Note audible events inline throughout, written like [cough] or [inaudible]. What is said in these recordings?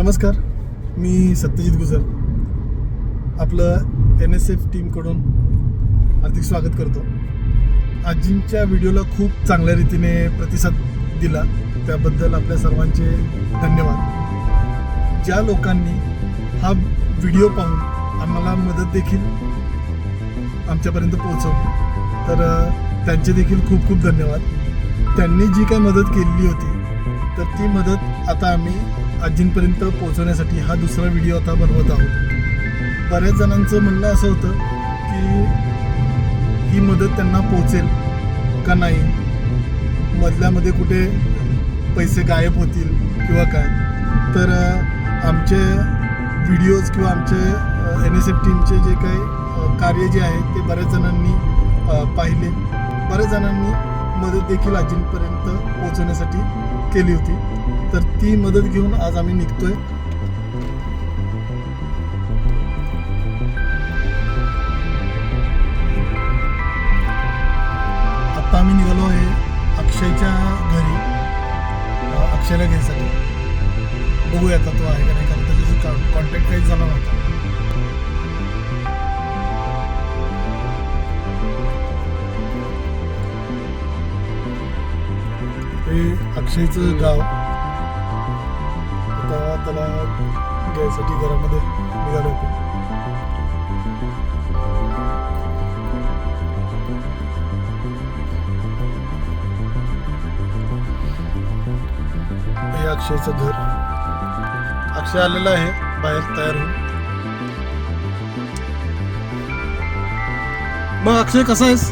नमस्कार मी सत्यजित गुजर. आपलं N S F टीमकडून हार्दिक स्वागत करतो. आजींच्या व्हिडिओला खूप चांगल्या रीतीने प्रतिसाद दिला. त्याबद्दल आपल्या सर्वांचे धन्यवाद. ज्या लोकांनी हा व्हिडिओ पाहून आम्हाला मदत देखील आमच्यापर्यंत पोहोचवली तर त्यांचे देखील खूप खूप धन्यवाद. त्यांनी जी काही मदत केलेली होती तर ती मदत आता आम्ही आजींपर्यंत पोहोचवण्यासाठी हा दुसरा व्हिडिओ आता बनवत आहोत. बऱ्याच जणांचं म्हणणं असं होतं की ही मदत त्यांना पोहोचेल का नाही? मधल्यामध्ये कुठे पैसे गायब होतील किंवा काय? तर आमचे व्हिडिओज किंवा आमचे एन एस एफ टीमचे जे काही कार्य जे आहे ते बऱ्याच जणांनी पाहिले. बऱ्याच जणांनी मदत देखील आजींपर्यंत पोहोचवण्यासाठी केली होती. तर ती मदत घेऊन आज आम्ही निघतोय. आता आम्ही निघालो आहे अक्षयच्या घरी अक्षयला घ्यायसाठी बघूया आता तो आहे का नाही कारण त्याच्याशी कॉन्टॅक्ट काही झाला नव्हता. हे अक्षयचं गाव. त्याला घ्यायसाठी घरामध्ये निघालो होतो हे अक्षयचं घर. अक्षय आलेला आहे बाहेर तयार होऊन. मग अक्षय कसा आहेस?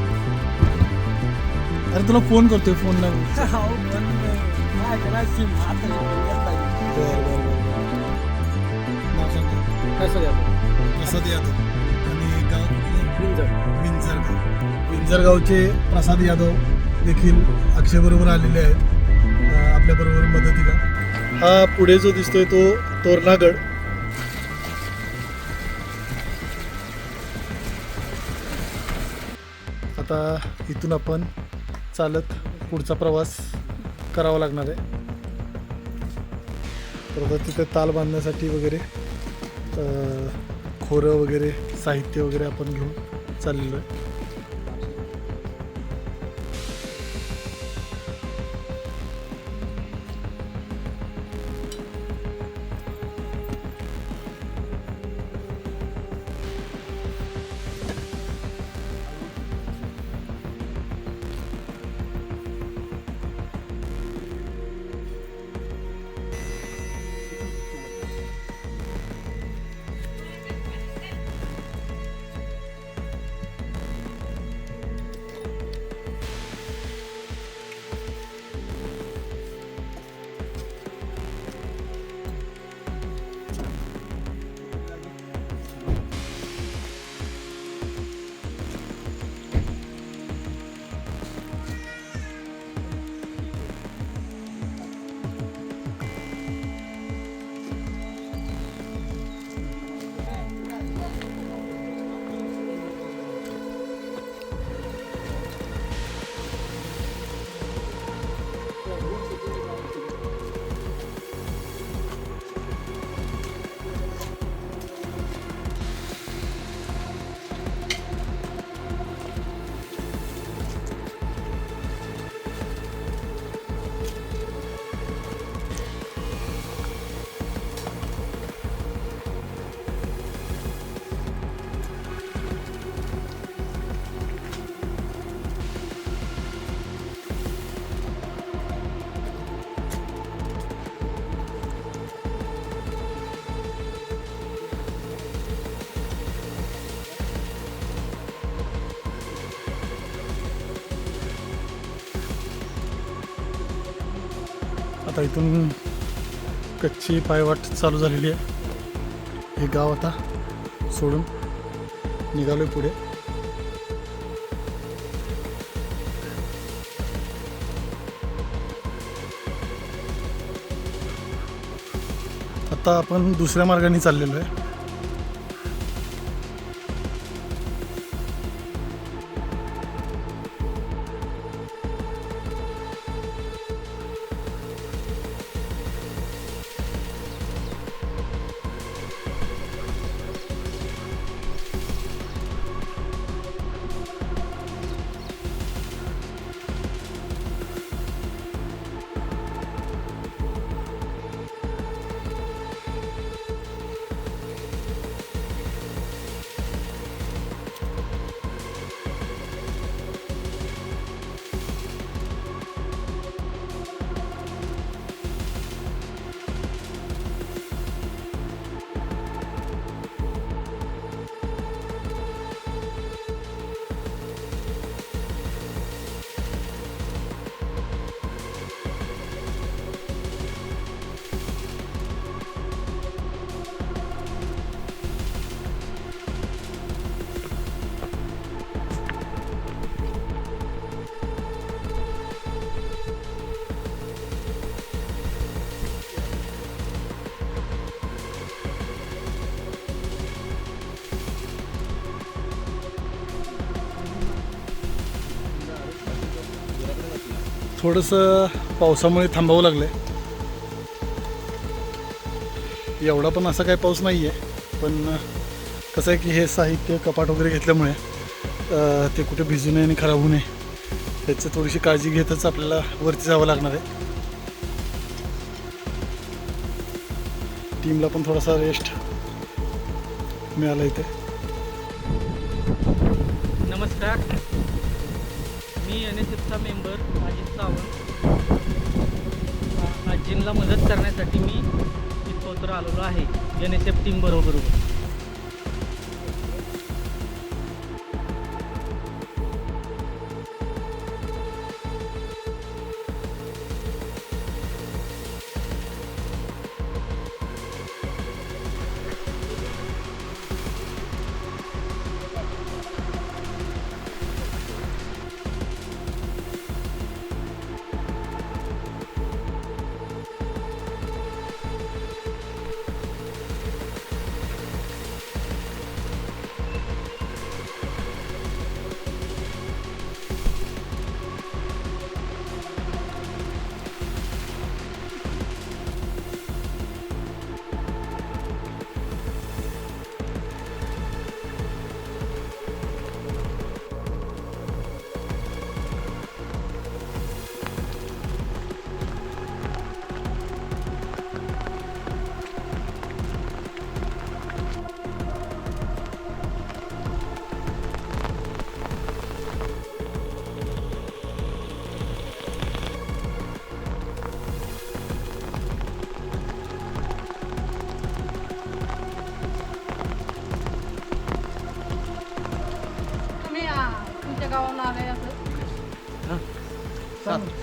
अरे तुला फोन करतोय फोन नाही. नाव सांग प्रसाद यादव आणि गाव कुठलं? विंझरगाव विंझरगावचे प्रसाद यादव देखील अक्षय बरोबर आलेले आहेत आपल्याबरोबर मदतीला. हा पुढे जो दिसतोय तो तोरणागड. आता इथून आपण चालत पुढचा प्रवास करावा लागणार आहे. तर आता तिथे ताल बांधण्यासाठी वगैरे खोरं वगैरे साहित्य वगैरे आपण घेऊन चाललेलो आहे. आता इथून कच्ची पायवाट चालू झालेली आहे. हे गाव आता सोडून निघालोय पुढे. आता आपण दुसऱ्या मार्गाने चाललेलो आहे. थोडंसं पावसामुळे थांबावं लागलं आहे एवढा पण असा काही पाऊस नाही आहे पण कसं आहे की हे साहित्य कपाट वगैरे घेतल्यामुळे ते कुठे भिजू नये आणि खराब होऊ नये त्याची थोडीशी काळजी घेतच आपल्याला वरती जावं लागणार आहे. टीमला पण थोडासा रेस्ट मिळाला इथे. नमस्कार. मी एन एस एफचा मेंबर. अजित सावंत आजींना मदत करण्यासाठी मी इथं उतर आलेलो आहे. एन एस एफ टीम बरोबर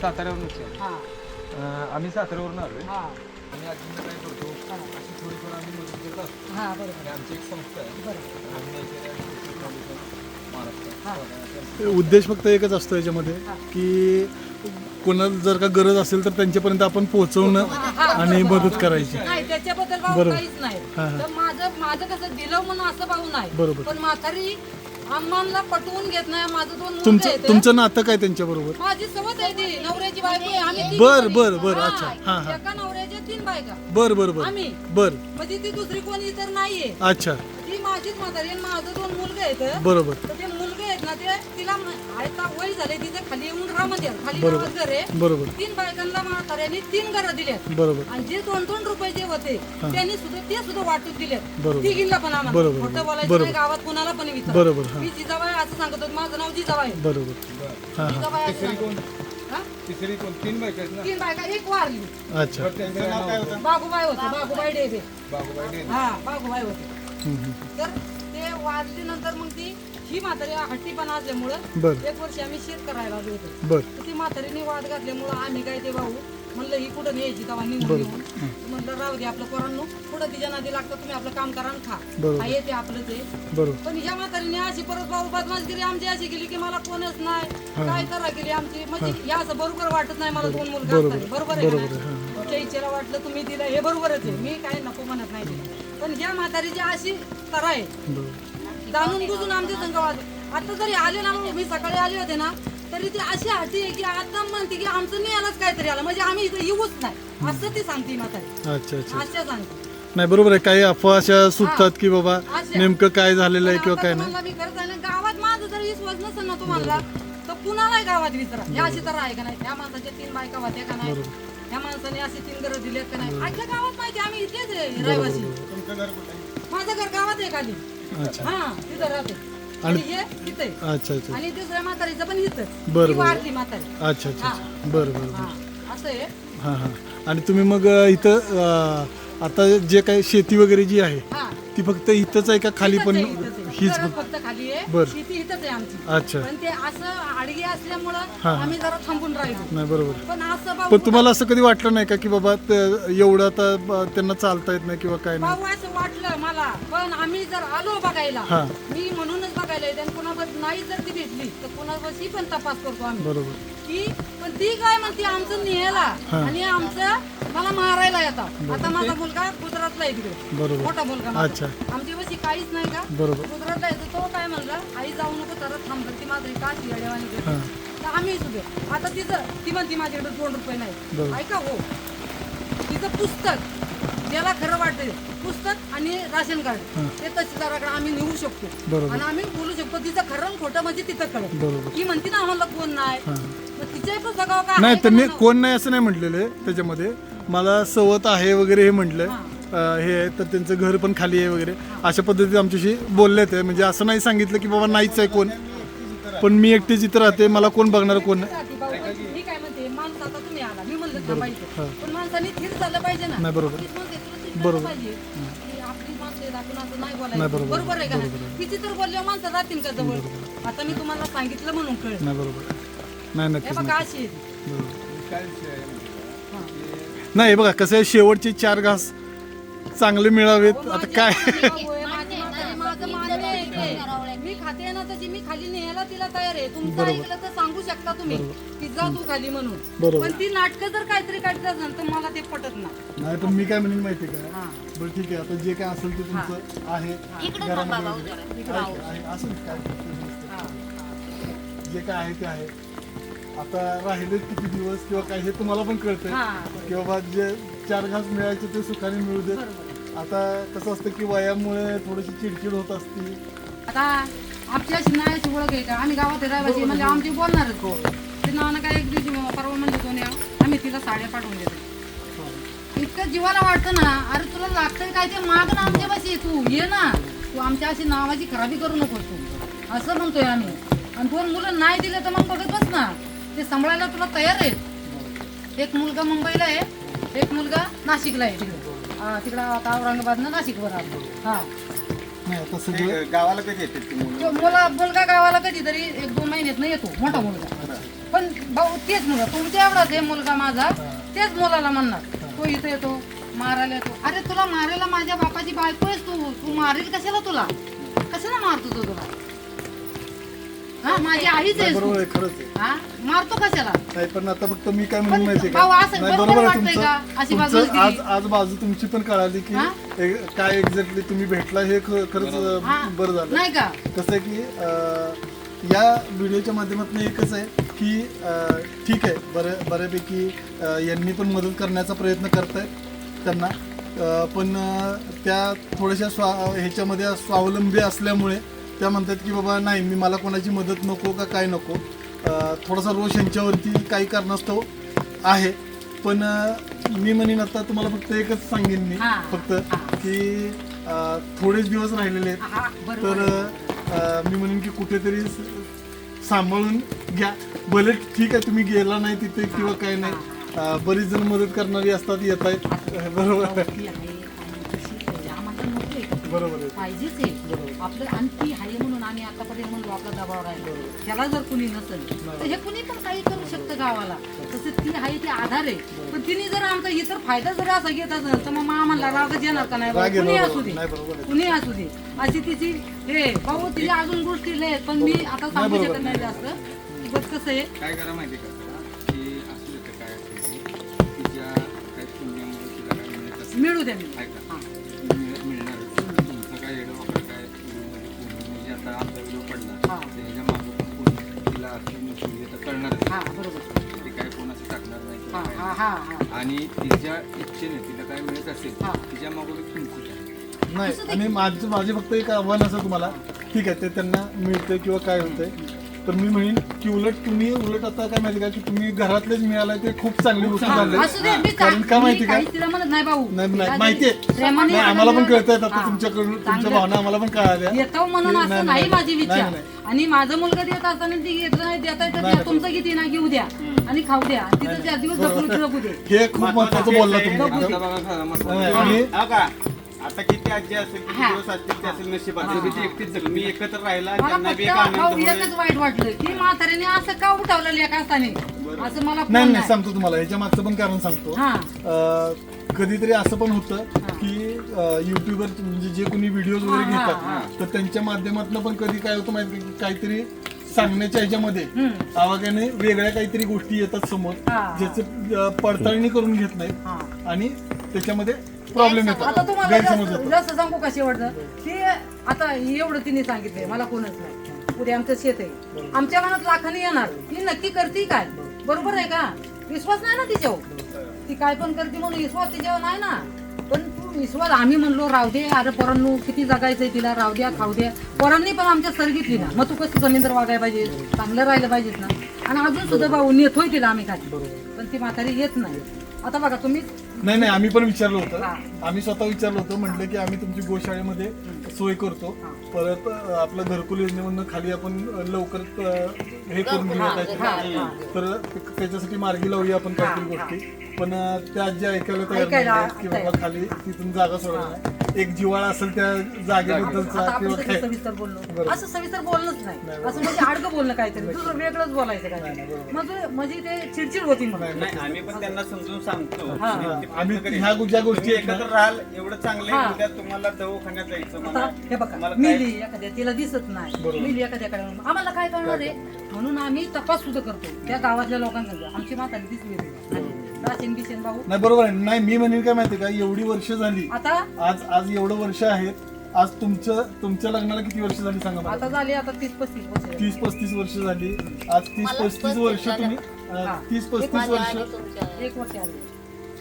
सात साताऱ्यावरून हा. आम्ही साताऱ्यावरून हा. आणि आजींना काय करतो अशी थोडीफार आम्ही मदत करत असतो. हा बरोबर. आणि आमची एक संस्था आहे. बरोबर. आम्ही नैसर्गिक आणि कृषी फाउंडेशन महाराष्ट्र हा उद्देश फक्त एकच असतो याच्यामध्ये की कोणाला जर का गरज असेल तर त्यांच्यापर्यंत आपण पोहोचवणं आणि मदत करायची. नाही त्याच्याबद्दल भाऊ बरोबर. काहीच नाही. हा, हा. तर माझं माझं कसं दिलं म्हणून असं भाऊ नाही. बरोबर. पण म्हातारी पटवून घेत नाही माझं दोन मुलं तुमचं आहेत तुमचं नातं काय त्यांच्याबरोबर? माझी सवत आहे ती नवऱ्याची बायको आहे आम्ही तिघी बर, जणी. बर, बर, अच्छा. हा, हा. एका नवऱ्याच्या तीन बायका. बर बर बर. आम्ही. बर. म्हणजे ती दुसरी कोणी इतर नाहीये. अच्छा. ती माझीच म्हातारी आणि माझं दोन मुलगे आहेत. बरोबर. तर ते आहेत ना ते तिला आता वय झाले तिचं खाली येऊन राहा मध्ये खाली बरोबर. गावात घर आहे. बरोबर. तीन बायकांना म्हाताऱ्यांनी तीन घरं दिल्यात. बरोबर. आणि जे दोन दोन रुपये जे होते त्यांनी सुद्धा ते सुद्धा वाटून दिले बरोबर. तिघींना पण आम्हाला. बरोबर. खोटं बोलायचं बरोबर. नाही गावात कोणाला पण विचार. बरोबर हा. मी जिजाबाई असं सांगत होते. माझं नाव जिजाबाई आहे. बरोबर. हा हा. जिजाबाई असं तिसरी सांगत कोण? होते. हा? तिसरी कोण? तीन बायका आहेत ना? तीन बायका एक वारली. अच्छा. तर त्यांचं नाव काय होतं? बागुबाई होते. बागुबाई डेबे बाबूबाई डेरे. हा बागुबाई होते. हम्म, हम्म. तर ते वारली नंतर मग ती ही म्हातारी हट्टीपणा असल्यामुळं बर. एक वर्षी आम्ही शेत करायला आलो होतो. बर. तर ती म्हातारीने वाद घातल्यामुळं आम्ही काय ते भाऊ म्हणलं ही कुठं न्यायची तेव्हा निघून येऊन? म्हणलं राहू दे आपलं पोरांनो पुढं तिच्या नादी लागतं तुम्ही आपलं काम करा आणि खा. हा येते आपलं ते बरोबर. पण ह्या म्हातारीने अशी परत भाऊ बदमाशगिरी आमची अशी केली की मला कोणच नाही. काय करा केली आमची? म्हणजे या असं बरोबर वाटत नाही मला दोन मुलगा बरोबर. असताना. बरोबर आहे? तुमच्या इच्छेला वाटलं तुम्ही दिलं हे बरोबरच आहे. मी काय नको म्हणत नाही. पण ह्या म्हातारीची अशी तरा आहे. जाणून बुजून आमचे संघवाद आता जरी आले ना मी सकाळी आले होते ना तरी ती अशी हाती आहे की आता म्हणते की आमचं नाही आलंच काहीतरी आलं. म्हणजे आम्ही इथं येऊच नाही. असं ती सांगते म्हातारी. अच्छा अच्छा. अशा सांगते. नाही बरोबर आहे. काही अफवा अशा सुटतात की बाबा अशा. नेमकं काय झालेलं आहे किंवा काय नाही. तुम्हाला मी खरं सांगेन, गावात माझं जर विश्वास नसेल ना तुम्हाला तर कुणालाही गावात विचारा हे अशी तर आहे का नाही? त्या माणसाच्या तीन बायका होत्या का नाही? त्या माणसाने अशी तीन घरं दिलेत का नाही? अख्ख्या गावात माहिती आम्ही इथलेच आहे रहिवासी. माझं घर गावात आहे खाली. अच्छा. हा तिथं राहते. आणि हे तिथे. अच्छा अच्छा. आणि दुसऱ्या म्हातारीचं पण इथं. बरं, बरं. वारली म्हातारी. अच्छा अच्छा अच्छा. बरं बरं हा असं आहे. हां हां. आणि तुम्ही मग अ, इथं अ, आता जे काही शेती वगैरे जी आहे हा. ती फक्त इथंच आहे का खाली पण इथंच आहे, इथंच. आहे. हीच फक्त खाली आहे. बरं. शेती इथंच आहे आमची. अच्छा. पण ते असं आडगी असल्यामुळं हा. आम्ही जरा थांबून राहिलो. नाही बरोबर. पण असं भाऊ पण तुम्हाला असं कधी वाटलं नाही का की बाबा ते- एवढं आता ब- त्यांना चालता येत नाही किंवा काय नाही? भाऊ असं वाटलं मला. पण आम्ही जर आलो बघायला हा. मी म्हणूनच बघायला येते आणि कुणावर नाही जर ती भेटली तर कुणावरची पण तपास करतो आम्ही. बरोबर. की पण ती काय म्हणते आमचं नेहाला आणि आमचं मला मारायला येतात. आता माझा मुलगा गुजरातला आहे तिकडे मोठा मुलगा अच्छा. माझा आमची वशी काहीच नाही का? बरोबर. गुजरातला येतो तो काय म्हणला आई जाऊ नको तर थांब ती माझी का येडेवाणी करते? तर आम्ही सुद्धा आता तिचं ती म्हणते माझ्याकडे दोन रुपये बरोबर. नाही ऐका हो. तिचं पुस्तक ज्याला खरं वाटते पुस्तक आणि राशन कार्ड. ते तहसीलदाराकडे आम्ही नेऊ शकतो. बरोबर. आणि आम्ही बोलू शकतो तिचं खरं आणि खोटं म्हणजे तिथं कळत बरोबर. ती म्हणते ना आम्हाला कोण नाही. हां. नाही त्यांनी? कोण नाही असं नाही म्हटलेलं त्याच्यामध्ये. मला सवत आहे वगैरे हे म्हटलंय हां. हे आहे तर त्यांचं घर पण खाली आहे वगैरे. अशा पद्धतीत आमच्याशी बोलले ते म्हणजे असं नाही सांगितलं की बाबा नाहीच आहे कोण. पण मी एकटीच इथं राहते मला कोण बघणार कोण नाही. बरोबर. बरोबर. नाही बरोबर. बरोबर आहे का तिची तर बोलल्यावर माणसं राहतील का जवळ? आता मी तुम्हाला सांगितलं म्हणून कळलं. नाही बरोबर. नाही नक्कीच बघा नाही. अशी आहे. बरोबर. आहे. का? बघा कसं आहे शेवटचे चार घास चांगले मिळावेत आता काय आहे, आहे. [laughs] मी खाते ना तशी मी खाली न्यायला तिला तयार आहे तुमचं ऐकलं तर सांगू शकता तुम्ही की जा तू खाली म्हणून बरोबर. पण ती नाटकं जर काहीतरी काढत असेल तर मला ते पटत नाही नाही पण मी काय म्हणेन माहिती का हां. बरं ठीक आहे आता जे काय असेल ते तुमचं आहे घरामध्ये. आहे, आहे, असेल काय हां. जे काय आहे ते आहे आता राहिले किती दिवस किंवा काय हे तुम्हाला पण कळतंय. हां. की बाबा जे चार घास मिळायचे ते सुखाने मिळू देत. आता कसं असतं की वयामुळे थोडीशी चिडचिड होत असते. आता आमची अशी नाही ओळख आहे का? आम्ही गावात राहायची म्हणजे आमची बोलणारच. हो. ते नावानं काय एक दिवशी परवा म्हणलं कोणी आम्ही तिला साड्या पाठवून देतो. इतकं जीवाला वाटतं ना अरे तुला लागतंय काय ते? माग ना आमच्या पाशी तू ये ना. तू आमच्या अशी नावाची खराबी करू नको तू. असं म्हणतोय आम्ही. आणि दोन मुलं नाही दिले तर मग बघत बस ना. ते सांभाळायला तुला तयार आहेत एक मुलगा मुंबईला आहे एक मुलगा नाशिकला आहे. तिकडे हा, तिकडं आता औरंगाबादनं नाशिकवर आलो. हा. नाही आता सगळं ते गावाला कधी येतात ती मुलं? तो मुला मुलगा गावाला कधीतरी एक दोन महिन्यात येतो मोठा मुलगा. पण भाऊ तेच मुलगा तुमच्या एवढाच आहे मुलगा माझा. तेच मुलाला म्हणणार तो इथे येतो मारायला येतो. अरे तुला मारायला माझ्या बापाची बायको आहेस तू. तू मारेल कशाला तुला? कशाला मारतो तो तुला? हा माझी आईच बरोबर आहे खरंच आहे. हा मारतो कशाला? नाही पण आता फक्त मी काय पण म्हणून माहिती भाऊ, का? असं नाही बरोबर वाटतंय का? अशी आज गेली. आज बाजू तुमची पण कळाली की हा? काय एक्झॅक्टली तुम्ही भेटला हे ख- खरंच हा. अं, बरं झालं. नाही का? कसं आहे की अं, या व्हिडिओच्या माध्यमातून एकच आहे की अं, ठीक आहे बऱ्या बऱ्यापैकी अं, यांनी पण मदत करण्याचा प्रयत्न करतायत त्यांना. अं, पण अं, त्या थोड्याशा स्वा ह्याच्यामध्ये स्वावलंबी असल्यामुळे त्या म्हणतात की बाबा नाही मी मला कोणाची मदत नको का काय नको. थोडासा रोष यांच्यावरती काही कारणास्तव आहे. पण मी म्हणेन आता तुम्हाला फक्त एकच सांगेन मी. फक्त की थोडेच दिवस राहिलेले आहेत. तर मी म्हणेन की कुठेतरी सांभाळून घ्या. भले ठीक आहे तुम्ही गेला नाही तिथे किंवा काय नाही. बरीच जण मदत करणारी असतात येत आहेत. [laughs] बरोबर. बरोबर आहे. पाहिजेच आहे आपलं आणि ती आहे म्हणून आम्ही आतापर्यंत म्हणलो आपला दबाव राहिलो त्याला जर कुणी नसेल तर हे कुणी पण काही करू शकतं गावाला. तसं ती आहे ती आधार आहे. पण तिने जर आमचा इतर फायदा जर असा घेत असेल तर मग आम्हाला रागच येणार का नाही राग कुणी असू दे. नाही बरोबर आहे. कुणी असू दे. अशी तिची हे भाऊ तिच्या अजून गोष्टी लय आहेत, पण मी आता सांगू बरोबर. शकत नाही जास्त. बस कसं आहे काय करा माहिती का? जरा? की असू देतं काय असेल ते. तिच्या काय पुण्यामुळे तिला काय मिळत असेल. मिळू द्या मी ऐका. हा. त्याच्या मागं पण कोण तिला असेल नसेल हे तर हा बरोबर ते काय कोण असं टाकणार नाही हा काय हा. हा हा आणि तिच्या इच्छेने तिला काय मिळत असेल हा. तिच्या मागोरी नाही आणि माझं माझे फक्त एक आव्हान असं तुम्हाला ठीक आहे ते त्यांना मिळतंय किंवा काय होतंय तर मी म्हणेन की उलट तुम्ही उलट आता काय माहिती का की तुम्ही घरातलेच मिळालाय ते खूप चांगली गोष्ट झाली असू दे मी कारण का माहिती मी का? काहीच तिला म्हणत नाही भाऊ. नाही नाही जे माहिती आहे. प्रेमाने नाही आम्हाला पण कळत आता हा. तुमच्याकडून तुमच्या चांगलं. भावना आम्हाला पण कळाल्या. येतो म्हणून नाही, असं नाही, नाही माझी नाही, विचार. नाही. आणि माझं मुलगा देत असताना ती घेतलं नाही देता येतं नाही, द्या. तुमचं किती ना घेऊ द्या. आणि खाऊ द्या. तिथं चार दिवस जपून जगू दे हे खूप महत्वाचं बोलला तुम्ही. नाही, आणि हा का? आता किती आजी असेल किती हा. दिवस असतील ते असेल नशीब असेल ती एकटीच जगली. मी एकत्र राहिला मला त्यांना बी एक फक्त आनंद भाऊ होईल. एकच वाईट वाटलं की म्हाताऱ्याने असं का उठवलं लेखा असताना असं मला नाही नाही. सांगतो तुम्हाला ह्याच्या मागचं पण कारण सांगतो हा अं, कधीतरी असं पण होतं की युट्यूबर म्हणजे जे कोणी व्हिडिओ वगैरे हा, हा, घेतात तर त्यांच्या माध्यमातून पण कधी काय होतं माहिती का, काहीतरी सांगण्याच्या ह्याच्यामध्ये. आवाक्याने वेगळ्या काहीतरी गोष्टी येतात समोर हा. ज्याचे अं, पडताळणी करून घेत नाहीत हा आणि त्याच्यामध्ये प्रॉब्लेम आता येतात तुम्हाला गैरसमज जास्त होतात जास्त सांगू का शेवटचं? की आता एवढं तिने सांगितलंय मला कोणच नाही. उद्या आमचं शेत आहे. आमच्या मनात लाखाने येणार. ही नक्की करते काय? बरोबर आहे का? विश्वास नाही ना तिच्यावर. ती काय पण करते म्हणून विश्वास तिच्यावर नाही ना. पण तू विश्वास आम्ही म्हणलो राहू दे. अरे पोरांनो किती जगायचंय तिला. राहू द्या खाऊ द्या. पोरांनी पण आमच्या सरगितली ना. मग तू कसं जमीनदार वागायला पाहिजे? चांगलं राहिलं पाहिजेत ना. आणि अजून सुद्धा भाऊ नेतोय तिला आम्ही काय पण ती म्हातारी येत नाही. आता बघा तुम्ही नाही नाही आम्ही पण विचारलं होतं. आम्ही स्वतः विचारलं होतं म्हटलं की आम्ही तुमची गोशाळेमध्ये सोय करतो. परत आपलं घरकुल योजनेमधनं खाली आपण लवकर हे करून घेऊया काहीतरी तर त्याच्यासाठी मार्गी लावूया आपण काहीतरी गोष्टी. पण त्या आजी ऐकायला तयार नाही की बाबा खाली तिथून जागा सोडणार नाही. एक जिवाळा असेल त्या जागेबद्दलचा आपण किंवा कसं काय. सविस्तर बोललो. बरोबर. असं सविस्तर बोलणंच नाही. नाही, असं म्हणजे आडकं बोलणं काहीतरी. दुसरं वेगळंच बोलायचं नाही, काय बरोबर. मग ते- म्हणजे ते चिडचिड होती नाही आम्ही पण त्यांना समजून सांगतो. हा. प्रयत्न आम्ही. ह्या गो- ज्या गोष्टी तुम्ही आहेत ना- एकत्र राहाल एवढं चांगलं हा. उद्या तुम्हाला दवाखान्यात जायचं हे बघा मला काय- मिली एखाद्या तिला दिसत नाही. बरोबर. मिली एखाद्याकडे आम्हाला काय करणार आहे? म्हणून आम्ही तपास सुद्धा करतो. त्या गावातल्या लोकांचा आमची माता दिसली होती राशन बिशन भाऊ. नाही बरोबर आहे. नाही मी म्हणेन काय माहिती का? एवढी वर्ष झाली. आता? आज आज एवढं वर्ष आहेत. आज तुमचं तुमच्या लग्नाला किती वर्ष झाली सांगा मला आता झाली आता तीस पस्तीस वर्ष. तीस पस्तीस वर्ष झाली. आज तीस पस्तीस वर्ष तुम्ही अं, हा. तीस पस्तीस वर्ष. एक वर्ष आली.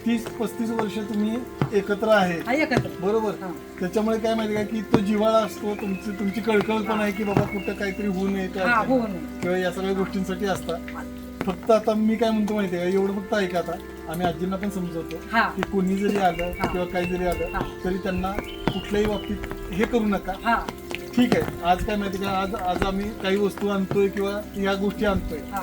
तीस पस्तीस वर्ष तुम्ही एकत्र आहे. हा एकत्र. बरोबर. हा. त्याच्यामुळे काय माहिती का की तो जिव्हाळा असतो तुमची तुमची कळकळ पण आहे की बाबा कुठं काहीतरी होऊ नये हा हो किंवा या सगळ्या गोष्टींसाठी असतात. फक्त आता मी काय म्हणतो माहितीये का एवढं फक्त ऐका आता. आम्ही आजींना पण समजवतो हा. की कोणी जरी आलं हा. किंवा काही जरी आलं. तरी त्यांना कुठल्याही बाबतीत हे करू नका. हा. ठीक आहे. आज काय माहिती का आज आज आम्ही काही वस्तू आणतोय किंवा या गोष्टी आणतोय. हा.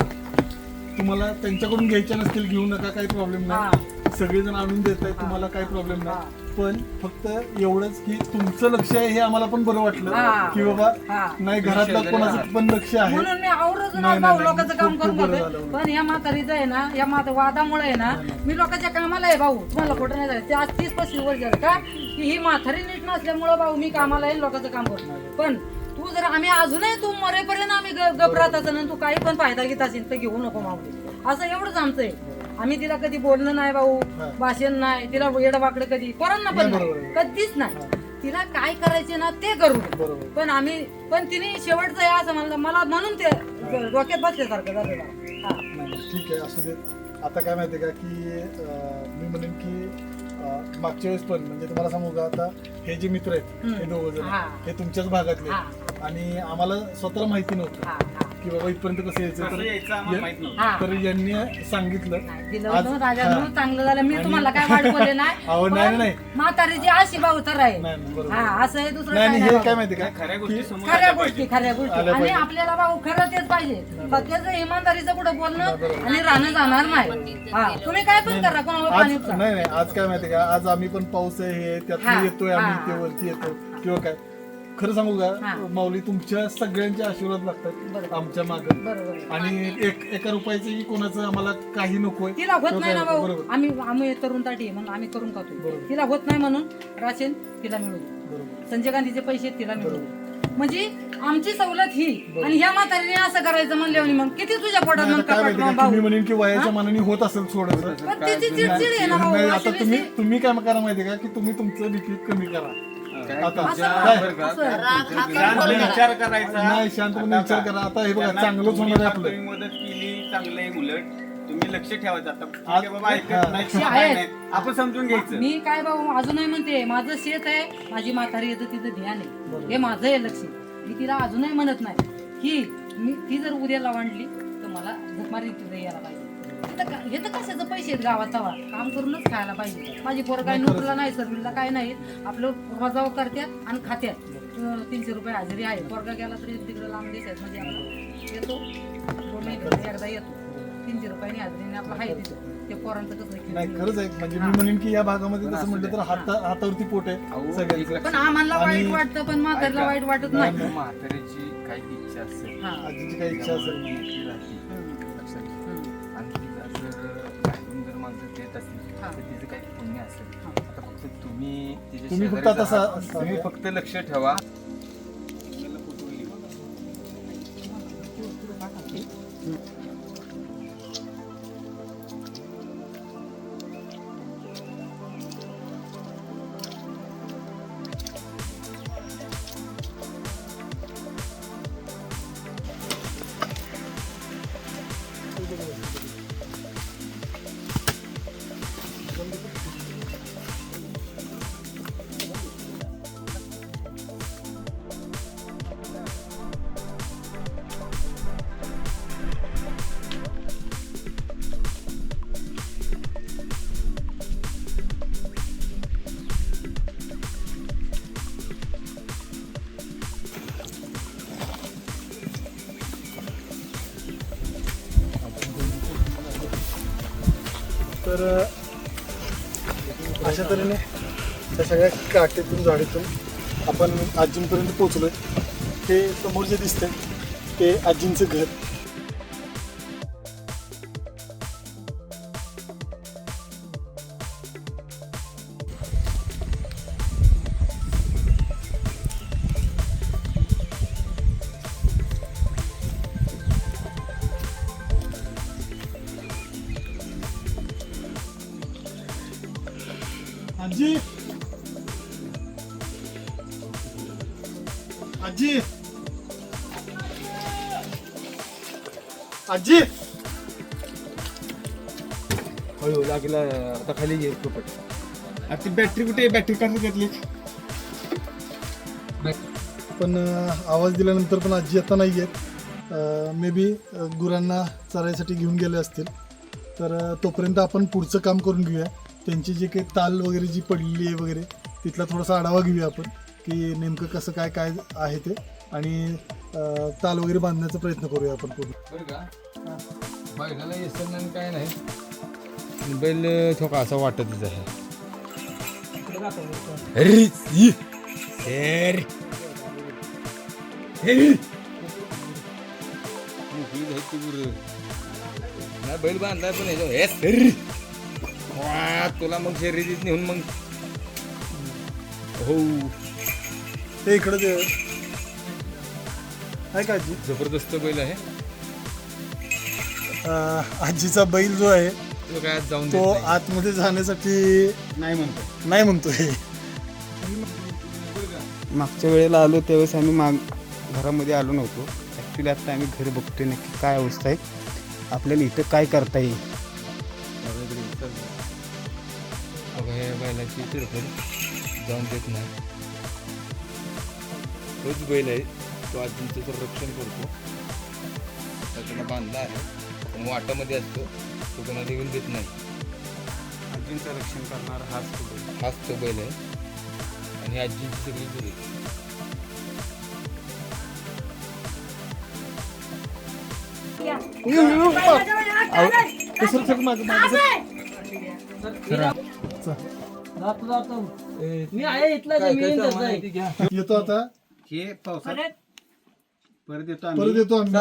तुम्हाला त्यांच्याकडून घ्यायच्या नसतील घेऊ नका काही प्रॉब्लेम नाही. सगळेजण आणून देत आहेत तुम्हाला काही प्रॉब्लेम नाही. पण फक्त एवढंच की तुमचं लक्ष आहे हे आम्हाला पण बरं वाटलं. हा. की बाबा नाही घरातलं कोणाचं पण लक्ष आहे. म्हणून मी नाही, नाही. लोकांचं काम खूप- करून खूप बरं. पण या म्हातारीचं आहे ना या माता वादामुळे आहे ना मी लोकांच्या कामाला आहे भाऊ. तुम्हाला खोटं नाही झालं. ते आज तीस पस्तीस वर्ष झालं का? की ही म्हातारी नीट नसल्यामुळं भाऊ मी कामाला आहे लोकांचं काम करतो पण तू जर आम्ही अजूनही तू मरेपर्यंत आम्ही ग- गप राहत असेल आणि तू काही पण फायदा घेत असेल तर घेऊ नको मागू असं एवढंच आमचं आहे. आम्ही तिला कधी बोलणं नाही भाऊ. भाषण नाही तिला येडवाकडे कधी पोरांना पण नाही. कधीच नाही तिला काय करायचे ना ते करू पण आम्ही पण तिने शेवटचं आहे असं म्हणलं मला म्हणून ते डोक्यात बसल्यासारखं झालं हा. ठीक आहे असू दे आता काय माहितीये का की मी म्हणेन की मागच्या वेळेस पण म्हणजे तुम्हाला सांगू का आता हे जे मित्र आहेत. हे दोघ जण हा. हे तुमच्याच भागातले हा. आणि आम्हाला स्वतःला माहिती नव्हतं हा, हा. की बाबा इथपर्यंत कसं यायचं कसं तर यायचं आम्हाला माहीत नव्हतं हा. तर यांनी सांगितलं नाही, दिलं आज- होतं राजांनो हा. चांगलं झालं मी आणि- तुम्हाला काय वाट बोलले नाही [laughs] अहो, नाही, पण नाही. म्हातारीची अशी आहे नाही, नाही, बरोबर. हा असं आहे दुसरं नाही काय आणि नाही हे भाऊ. काय माहिती का खऱ्या गोष्टी समोर खऱ्या आल्या गोष्टी पाहिजे. खऱ्या गोष्टी आल्या आणि पाहिजे. आपल्याला भाऊ खरं तेच पाहिजे सत्याचं इमानदारीचं कुठं बोलणं. आणि राहणं जाणार नाही हा तुम्ही काय पण करा कोणावर आज पाणी. नाही नाही आज काय माहिती का आज आम्ही पण पाऊस आहे हे हा, त्यात येतोय आम्ही हा. ते वरती येतो किंवा काय खरं सांगू. का माऊली तुमच्या सगळ्यांचे आशीर्वाद लागतात. आमच्या माग. आणि एक एका रुपयाचंही कोणाचं आम्हाला काही नकोय तिला होत नाही ना भाऊ बरोबर आम्ही आम्ही तरुण ताटी म्हणून आम्ही करून खातो. तिला होत नाही म्हणून राशन तिला मिळू संजय गांधीचे पैसे तिला मिळू. म्हणजे आमची सवलत ही. आणि ह्या म्हातारीने असं करायचं म्हणल्यावर मग किती तुझ्या पोटात नाही, मग आता काय कपाट माहिती मग का तुम्ही भाऊ म्हणेन की वयाच्या मानाने होत असेल थोडस पण तिची चिडचिड आहे ना भाऊ नाही अशी आता तुम्ही तुम्ही काय करा माहिती का की तुम्ही तुमचं बीपी कमी करा. आता काय? विचार करायचा नाही. शांतपणे विचार करा. आता हे बघा त्यांना चांगलंच तुम्ही होणार आहे तुम्ही आपलं. मदत केली चांगलं आहे उलट. तुम्ही लक्ष ठेवायचं आता. ठीक आज- आहे बाबा ऐकत हा. नाही लक्ष काय आहे. नाही. आपण समजून घ्यायचं. मी काय भाऊ अजूनही म्हणते. माझं शेत आहे माझी म्हातारी येतं तिथं ध्यान आहे. हे माझं आहे लक्ष मी तिला अजूनही म्हणत नाही. की मी ती जर उद्याला वाढली तर मला झकमारी तिथं यायला पाहिजे. इथं का- हे तर कशाचं पैसे आहेत गावात तवा? काम करूनच खायला पाहिजे. माझी पोरं काय नोकरीला नाही सर्विसला काय नाही. आपलं वजाव करत्यात आणि खात्यात अं, तीनशे रुपये हजेरी आहे. पोरगा गेला तरी तिकडे लांब देश आहेत म्हणजे आपला येतो. दोन महिन्यात एकदा येतो. तीनशे रुपयाने हजेरीने आपलं आहे तिथं ते पोरांचं कसं नाही खेळ खरंच आहे म्हणजे मी म्हणेन की या भागामध्ये तसं म्हटलं. तर हाता हातावरती पोट आहे अहो, सगळ्यांचं पण आम्हाला आणि- वाईट वाटतं पण म्हातारीला. वाईट वाटत नाही, नाही म्हाताऱ्याची काही इच्छा असेल हा. आजीची काही इच्छा असेल त्यामुळे ती राहते. हम्म. लक्षात घ्या. हम्म. आणि तिला जर बाहेरून जर माणसं देत असतील हा. तर तिचं काही पुण्य असेल हा. आता फक्त तुम्ही तिच्या तुम्ही फक्त शेजारीच आता आहात. सा- तुम्ही फक्त लक्ष ठेवा तर अशा तऱ्हेने त्या सगळ्या काटेतून झाडीतून आपण आजींपर्यंत पोचलो आहे ते समोर जे दिसतंय ते आजींचं घर. आजी आजी आजी हळू लागला आता खाली ये पोपट आता ती बॅटरी कुठे बॅटरी काढून घेतली? पण आवाज दिल्यानंतर पण आजी आता नाही आहेत मे बी गुरांना चरायसाठी घेऊन गेले असतील. तर तोपर्यंत आपण पुढचं काम करून घेऊया. त्यांची जी काही ताल वगैरे जी पडलेली आहे वगैरे तिथला थोडासा आढावा घेऊया आपण की नेमकं कसं काय काय आहे ते. आणि ताल वगैरे बांधण्याचा प्रयत्न करूया आपण पूर्ण बरं का? बैलाला काय नाही. बैल थोका असा वाटतच आहे. हे. बैल बांधलाय पण ह्याच्यावर हे वा, तुला मग शर्यतीत नेऊन मग हो. ते इकडे ते आहे का आजी? जबरदस्त बैल आहे. अ, आजीचा बैल जो आहे तुला काय आज जाऊन तो देत नाही. आतमध्ये जाण्यासाठी नाही म्हणतो नाही म्हणतोय. मागच्या वेळेला आलो त्यावेळेस आम्ही माग घरामध्ये आलो नव्हतो. ॲक्च्युली आता आम्ही घर बघतोय नक्की काय अवस्था आहे. आपल्याला इथं काय करता येईल? बघा या बैलाची तिरफड जाऊन देत नाही तोच बैल आहे तो आजींचं संरक्षण करतो त्याला बांधला आहे पण वाटामध्ये असतो तो कोणाला येऊन देत नाही आजींचं रक्षण करणार हाच तो बैल. हाच तो बैल आहे आणि आजींची सगळी जातो जातो. मी आहे इथला. येतो आता? हे पावसात परत? येतो परत येतो आम्ही.